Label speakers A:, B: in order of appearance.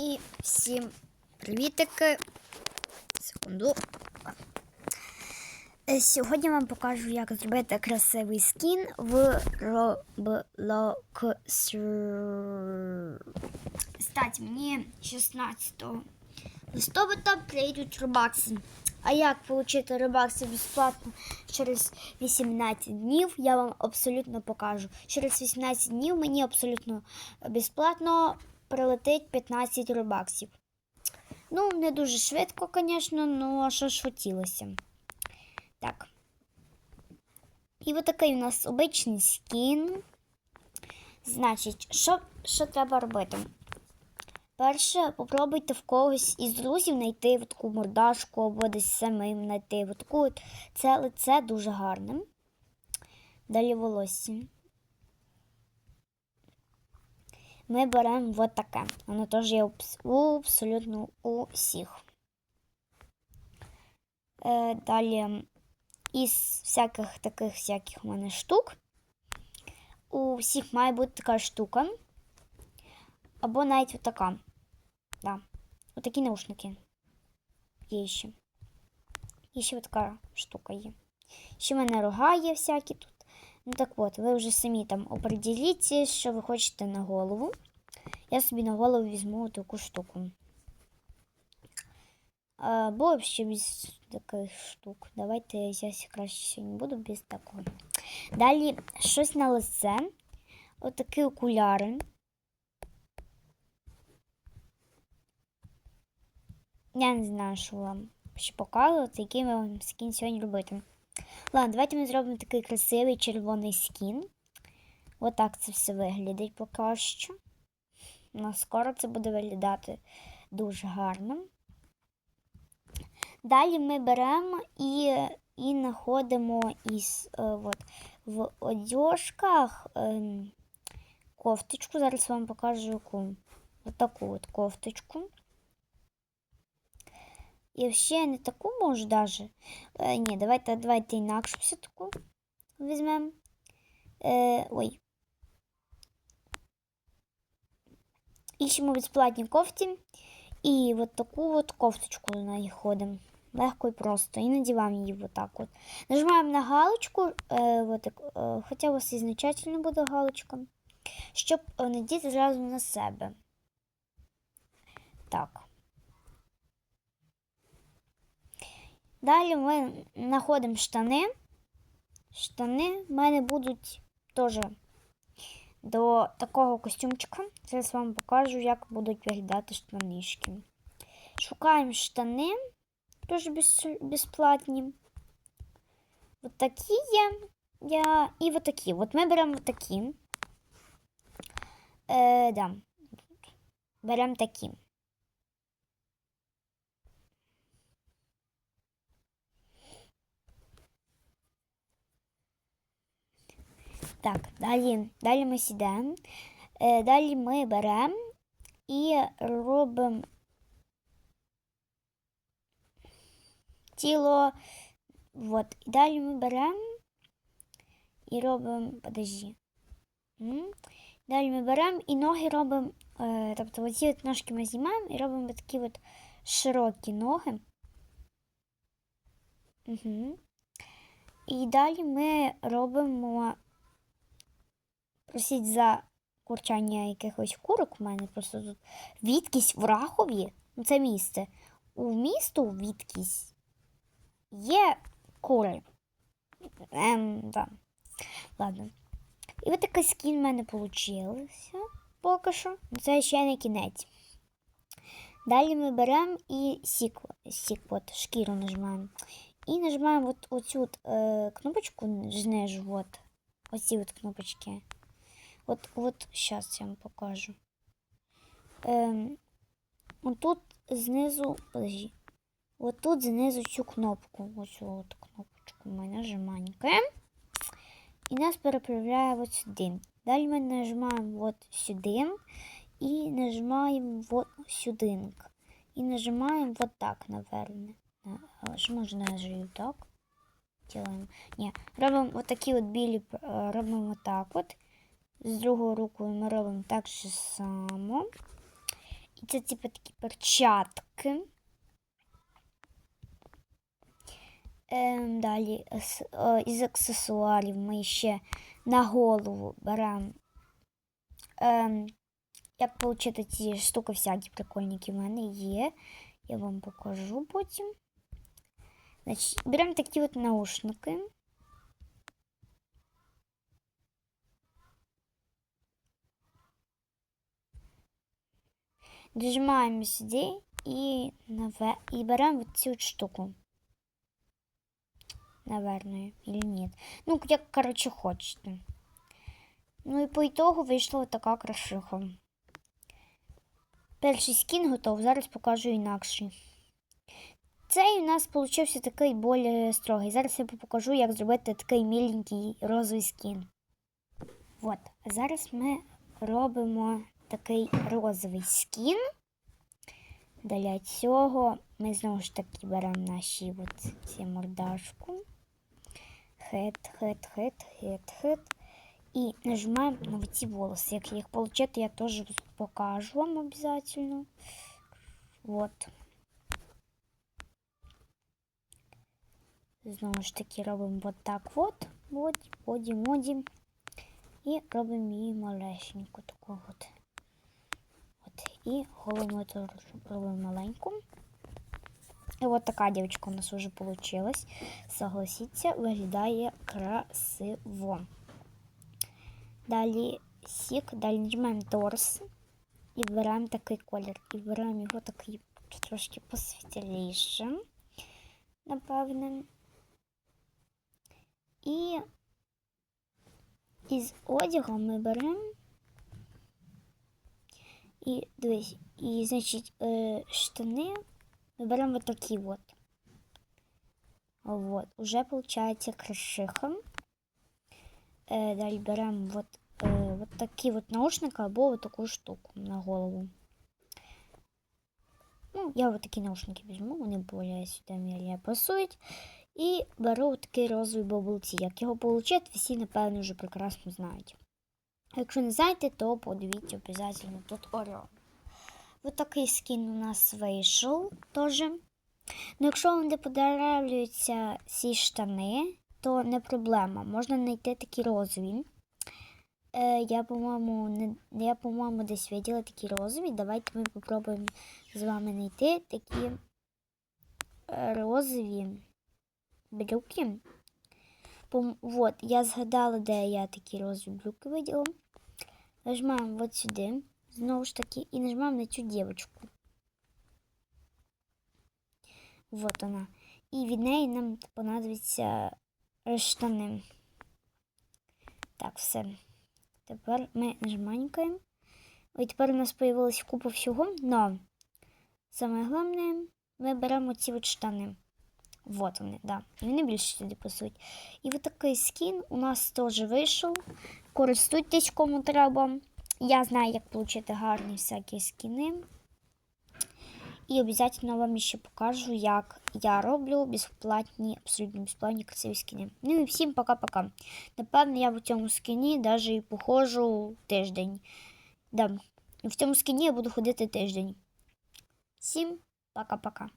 A: І всім привітики. Секунду. Е, Сьогодні вам покажу, як зробити красивий скін в Roblox. Кстати, мені 16 листопада прийдуть робакси. А як отримати робакси безплатно через 18 днів, я вам абсолютно покажу. Через 18 днів мені абсолютно безплатно прилетить 15 робаксів. Ну, не дуже швидко, звісно, але що ж хотілося. Так. І от такий у нас обичний скін. Значить, що, що треба робити? Перше, попробуйте в когось із друзів знайти таку мордашку або десь самим знайти. Таку. Це лице дуже гарне. Далі волосся. Ми беремо от таке. Воно теж є абсолютно у всіх. Е, далі із всяких таких всяких у мене штук. У всіх має бути така штука. Або навіть отака. Да. Отакі наушники. Є ще. І ще така штука є. Ще в мене рога є всякі тут. Ну так от, ви вже самі там определіться, що ви хочете на голову. Я собі на голову візьму таку штуку. Або ще без таких штук. Давайте я краще сьогодні буду без такого. Далі щось на лице. Отакі окуляри. Я не знаю, що вам ще показувати, який вам скін сьогодні робити. Ладно, давайте ми зробимо такий красивий червоний скін. Отак це все виглядить поки що. Ну, скоро це буде виглядати дуже гарно. Далі ми беремо і і знаходимо із, е, от, в одяжках е, кофточку. Зараз вам покажу яку. Отаку от кофточку. І ще не таку може даже. Е, ні, давайте давайте інакше все таку візьмемо. Е, ой. Іщемо безплатні кофті. І от таку от кофточку на неї ходимо. Легко і просто. І надіваємо її отак от. Нажимаємо на галочку, е, от, е, хоча у вас ізначально буде галочка, щоб надіти зразу на себе. Так. Далі ми знаходимо штани. Штани в мене будуть теж до такого костюмчика. Зараз вам покажу, як будуть виглядати штанишки. Шукаємо штани, теж безплатні. От такі є. Я... І от такі. От ми беремо такі. Е, да. Беремо такі. Так, далі далі ми сідаємо. Е, далі ми беремо і робимо тіло. От. І далі ми беремо і робимо. Подожди. Далі ми беремо і ноги робимо. Е, тобто оці от ножки ми знімаємо і робимо такі от широкі ноги. Угу. І далі ми робимо. Просіть за курчання якихось курок у мене просто тут відкість в Рахові, ну це місце. У місту відкість є кури. Ем, да. Ладно. І ось такий скін в мене вийшло поки що. Це ще не кінець. Далі ми беремо і сік, сік от, шкіру нажимаємо. І нажимаємо от оцю от, е, кнопочку знизу. От, оці от кнопочки. От от зараз я вам покажу. Ем, Отут знизу, подожди, от тут знизу цю кнопку. Ось от кнопочку ми нажимаємо. І нас переправляє от сюди. Далі ми нажимаємо от сюди і нажимаємо от сюди. І нажимаємо вот так, наверное. Можна нажати так? Ні, робимо от такі от білі, робимо так от. З другою рукою ми робимо так же само. І це типу такі перчатки. Ем, далі із аксесуарів ми ще на голову беремо. Ем, як отримати ці штуки всякі прикольні, які в мене є. Я вам покажу потім. Значить, беремо такі от наушники. Нажимаємо сюди і, наве... і беремо цю штуку. Наверное, или нет. Ну, як, короче, хочете. Ну і по ітогу вийшла така крашиха. Перший скін готов, зараз покажу інакший. Цей у нас получився такий більш строгий. Зараз я покажу, як зробити такий міленький розовий скін. От, зараз ми робимо такий розовий скін. Для цього ми знову ж таки беремо наші от ці мордашку. Хет, хет, хет, хет, хет. І нажимаємо на ці волоси. Як їх отримати, я теж покажу вам обов'язково. Вот. Знову ж таки робимо вот так от. Моді, моді, моді. І робимо її малесеньку таку от. І голову ми теж робимо маленьку. І от така дівчинка у нас вже вийшла. Согласіться, виглядає красиво. Далі сік, далі нажимаємо торс і беремо такий колір. І беремо його такий трошки посвітлішим, напевне. І із одягу ми беремо. І дивись, і, значить, е, штани ми беремо вот такі от. Вот, уже получается крашиха. Е, далі беремо вот, е, вот такі от наушники або вот таку штуку на голову. Ну, я вот такі наушники візьму, вони более сюди мірі пасують. І беру от такий розовий бабулці. Як його отримати, всі, напевно, вже прекрасно знають. Якщо не знаєте, то подивіться обов'язково тут Оріон. Ось такий скін у нас вийшов теж. Ну, якщо вам не подобаються ці штани, то не проблема. Можна знайти такі розові. Е, я, по-моєму, не, я, по-моєму, десь виділа такі розові. Давайте ми попробуємо з вами знайти такі е, розові брюки. Пом- Вот, я згадала, де я такі розові виділа. Нажимаємо от сюди, знову ж таки, і нажимаємо на цю дівчинку. Вот вона. І від неї нам понадобиться штани. Так, все. Тепер ми нажиманькаємо. І тепер у нас появилась купа всього, но саме головне, ми беремо ці от штани. Вот вони, да. Вони більше сюди пасують. І от такий скін у нас теж вийшов. Користуйтесь кому треба. Я знаю, як отримати гарні всякі скіни. І обов'язково вам ще покажу, як я роблю безплатні, абсолютно безплатні красиві скіни. Ну і всім пока-пока. Напевно, я в цьому скіні навіть і походжу тиждень. Да. В цьому скіні я буду ходити тиждень. Всім пока-пока.